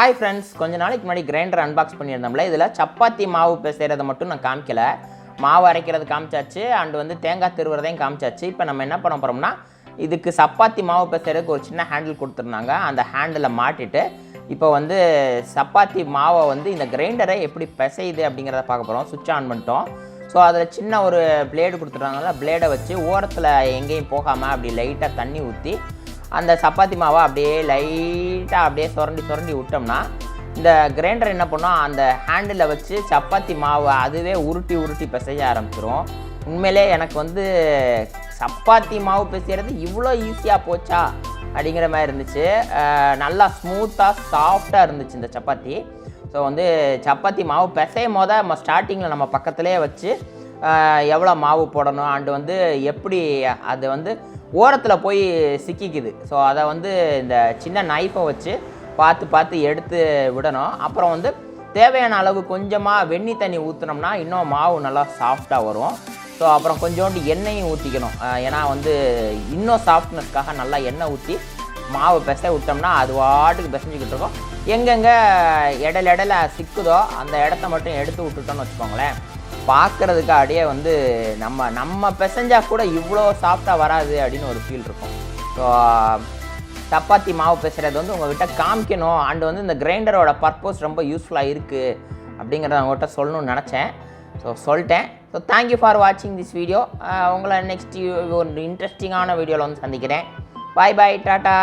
Hi friends கொஞ்ச நாளைக்கு முன்னாடி கிரைண்டர் அன்பாக்ஸ் பண்ணியிருந்தோம்ல இதில் சப்பாத்தி மாவு பிசைகிறத மட்டும் நான் காமிக்கல. மாவு அரைக்கிறது காமிச்சாச்சு அண்டு வந்து தேங்காய் திருவுறதையும் காமிச்சாச்சு. இப்போ நம்ம என்ன பண்ண போகிறோம்னா இதுக்கு சப்பாத்தி மாவு பிசைறதுக்கு ஒரு சின்ன ஹேண்டில் கொடுத்துருந்தாங்க. அந்த ஹேண்டில் மாட்டிட்டு இப்போ வந்து சப்பாத்தி மாவை வந்து இந்த கிரைண்டரை எப்படி பிசையுது அப்படிங்கிறத பார்க்க போகிறோம் சுவிட்ச் ஆன் பண்ணிட்டோம். ஸோ அதில் சின்ன ஒரு பிளேடு கொடுத்துருந்தாங்கன்னா பிளேடை வச்சு ஓரத்தில் எங்கேயும் போகாமல் அப்படி லைட்டாக தண்ணி ஊற்றி அந்த சப்பாத்தி மாவை அப்படியே லைட்டாக அப்படியே சுரண்டி சுரண்டி விட்டோம்னா இந்த கிரைண்டர் என்ன பண்ணும்? அந்த ஹேண்டில் வச்சு சப்பாத்தி மாவை அதுவே உருட்டி உருட்டி பிசைய ஆரம்பிச்சிரும். உண்மையிலே எனக்கு வந்து சப்பாத்தி மாவு பிசைகிறது இவ்வளோ ஈஸியாக போச்சா அப்படிங்கிற மாதிரி இருந்துச்சு. நல்லா ஸ்மூத்தாக சாஃப்டாக இருந்துச்சு இந்த சப்பாத்தி. ஸோ வந்து சப்பாத்தி மாவு பிசையும் போத நம்ம ஸ்டார்டிங்கில் நம்ம பக்கத்துலேயே வச்சு எவ்வளோ மாவு போடணும்? அண்டு வந்து எப்படி அது வந்து ஓரத்தில் போய் சிக்கிக்குது. ஸோ அதை வந்து இந்த சின்ன நைஃபை வச்சு பார்த்து பார்த்து எடுத்து விடணும். அப்புறம் வந்து தேவையான அளவு கொஞ்சமாக வெந்நி தண்ணி ஊற்றினோம்னா இன்னும் மாவு நல்லா சாஃப்டாக வரும். ஸோ அப்புறம் கொஞ்சோண்டு எண்ணெயும் ஊற்றிக்கணும் ஏன்னா வந்து இன்னும் சாஃப்ட்னஸ்க்காக நல்லா எண்ணெய் ஊற்றி மாவு பிசை விட்டோம்னா அது வாட்டுக்கு பிசைஞ்சிக்கிட்டு இருக்கும். எங்கெங்கே இடையில இடையில சிக்குதோ அந்த இடத்த மட்டும் எடுத்து விட்டுட்டோம்னு வச்சுக்கோங்களேன். பார்க்குறதுக்கு அப்படியே வந்து நம்ம நம்ம பிசைஞ்சா கூட இவ்வளோ சாஃப்டாக வராது அப்படின்னு ஒரு ஃபீல் இருக்கும். ஸோ சப்பாத்தி மாவு பிசைறது வந்து உங்கள்கிட்ட காமிக்கணும். அண்டு வந்து இந்த கிரைண்டரோட பர்பஸ் ரொம்ப யூஸ்ஃபுல்லாக இருக்குது அப்படிங்கிறத உங்கள்கிட்ட சொல்லணும்னு நினச்சேன். ஸோ சொல்லிட்டேன். ஸோ தேங்க்யூ ஃபார் வாட்சிங் திஸ் வீடியோ உங்களை நெக்ஸ்ட் ஒரு இன்ட்ரெஸ்டிங்கான வீடியோவில் வந்து சந்திக்கிறேன். பாய் பாய் டாட்டா